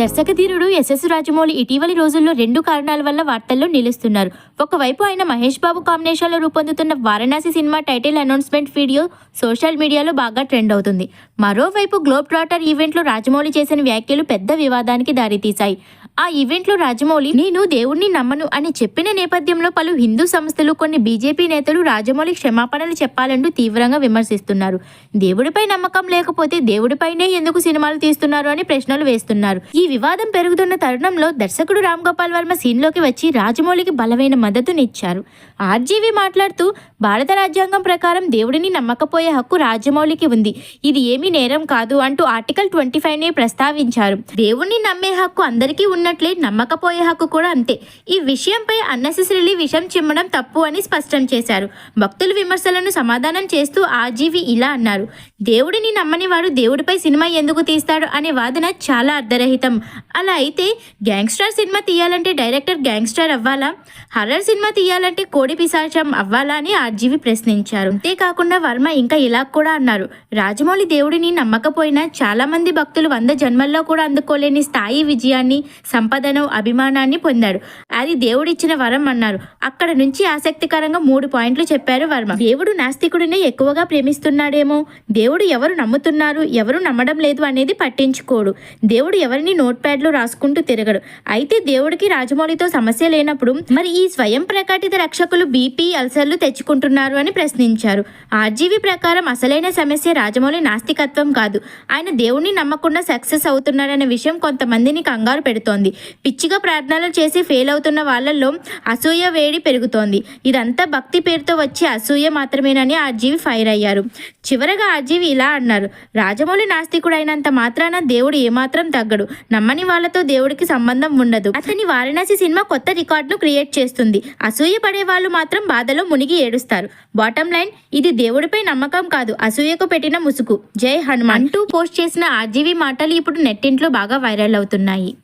దర్శకధీరుడు SS Rajamouli ఇటీవలి రోజుల్లో రెండు కారణాల వల్ల వార్తల్లో నిలుస్తున్నారు. ఒకవైపు ఆయన మహేష్ బాబు కాంబినేషన్లో రూపొందుతున్న Varanasi cinema title announcement video social మీడియాలో బాగా ట్రెండ్ అవుతుంది. మరోవైపు గ్లోబ్ ట్రాటర్ ఈవెంట్లో రాజమౌళి చేసిన వ్యాఖ్యలు పెద్ద వివాదానికి దారితీశాయి. ఆ ఈవెంట్లో రాజమౌళి నేను దేవుణ్ణి నమ్మను అని చెప్పిన నేపథ్యంలో పలు హిందూ సంస్థలు కొన్ని బీజేపీ నేతలు రాజమౌళి క్షమాపణలు చెప్పాలంటూ తీవ్రంగా విమర్శిస్తున్నారు. దేవుడిపై నమ్మకం లేకపోతే దేవుడిపైనే ఎందుకు సినిమాలు తీస్తున్నారు అని ప్రశ్నలు వేస్తున్నారు. ఈ వివాదం పెరుగుతున్న తరుణంలో దర్శకుడు రామ్ గోపాల్ వర్మ సీన్లోకి వచ్చి రాజమౌళికి బలమైన మద్దతునిచ్చారు ఆర్జీవి మాట్లాడుతూ భారత రాజ్యాంగం ప్రకారం దేవుడిని నమ్మకపోయే హక్కు రాజమౌళికి ఉంది. ఇది ఏమీ నేరం కాదు అంటూ ఆర్టికల్ ట్వంటీ ఫైవ్ని ప్రస్తావించారు. దేవుణ్ణి నమ్మే హక్కు అందరికీ ఉన్నట్లే నమ్మకపోయే హక్కు కూడా అంతే. ఈ విషయంపై అన్నెసెసరీలీ విషం చిమ్మడం తప్పు అని స్పష్టం చేశారు. భక్తుల విమర్శలను సమాధానం చేస్తూ ఆర్జీవి ఇలా అన్నారు. దేవుడిని నమ్మని వాడు దేవుడిపై సినిమా ఎందుకు తీస్తాడు? అనే వాదన చాలా అర్ధరహితం. అలా అయితే గ్యాంగ్స్టర్ సినిమా తీయాలంటే డైరెక్టర్ గ్యాంగ్స్టర్ అవ్వాలా? హర్రర్ సినిమా తీయాలంటే కోడి పిశాచం అవ్వాలా అని ఆర్జీవి ప్రశ్నించారు. అంతేకాకుండా వర్మ ఇంకా ఇలా కూడా అన్నారు. రాజమౌళి దేవుడిని నమ్మకపోయినా చాలామంది భక్తులు వంద జన్మల్లో కూడా అందుకోలేని స్థాయి విజయాన్ని సంపదను అభిమానాన్ని పొందాడు. అది దేవుడిచ్చిన వరం అన్నారు. అక్కడ నుంచి ఆసక్తికరంగా మూడు పాయింట్లు చెప్పారు వర్మ. దేవుడు నాస్తికుడినే ఎక్కువగా ప్రేమిస్తున్నాడేమో? దేవుడు ఎవరు నమ్ముతున్నారు? ఎవరు నమ్మడం లేదు అనేది పట్టించుకోడు. దేవుడు ఎవరిని నోట్ ప్యాడ్లో రాసుకుంటూ తిరగడు. అయితే దేవుడికి రాజమౌళితో సమస్య లేనప్పుడు మరి ఈ స్వయం ప్రకటిత రక్షకులు బీపీ అల్సర్లు తెచ్చుకుంటున్నారు అని ప్రశ్నించారు. ఆర్జీవి ప్రకారం అసలైన సమస్య రాజమౌళి నాస్తికత్వం కాదు. ఆయన దేవుణ్ణి నమ్మకుండా సక్సెస్ అవుతున్నారనే విషయం కొంతమందిని కంగారు పెడుతోంది. పిచ్చిగా ప్రార్థనలు చేసి ఫెయిల్ అవుతున్న వాళ్ళల్లో అసూయ వేడి పెరుగుతోంది. ఇదంతా భక్తి పేరుతో వచ్చే అసూయ మాత్రమేనని ఆర్జీవి ఫైర్ అయ్యారు. చివరగా ఆర్జీవి ఇలా అన్నారు. రాజమౌళి నాస్తికుడు అయినంత మాత్రాన దేవుడు ఏమాత్రం తగ్గడు. నమ్మని వాళ్ళతో దేవుడికి సంబంధం ఉండదు. అతని వారణాసి సినిమా కొత్త రికార్డును క్రియేట్ చేస్తుంది. అసూయ పడే వాళ్ళు మాత్రం బాధలో మునిగి ఏడుస్తారు. బాటం లైన్ ఇది దేవుడిపై నమ్మకం కాదు. అసూయకు పెట్టిన ముసుగు. జై హనుమాన్. అంటూ పోస్ట్ చేసిన ఆర్జీవి మాటలు ఇప్పుడు నెట్టింట్లో బాగా వైరల్ అవుతున్నాయి.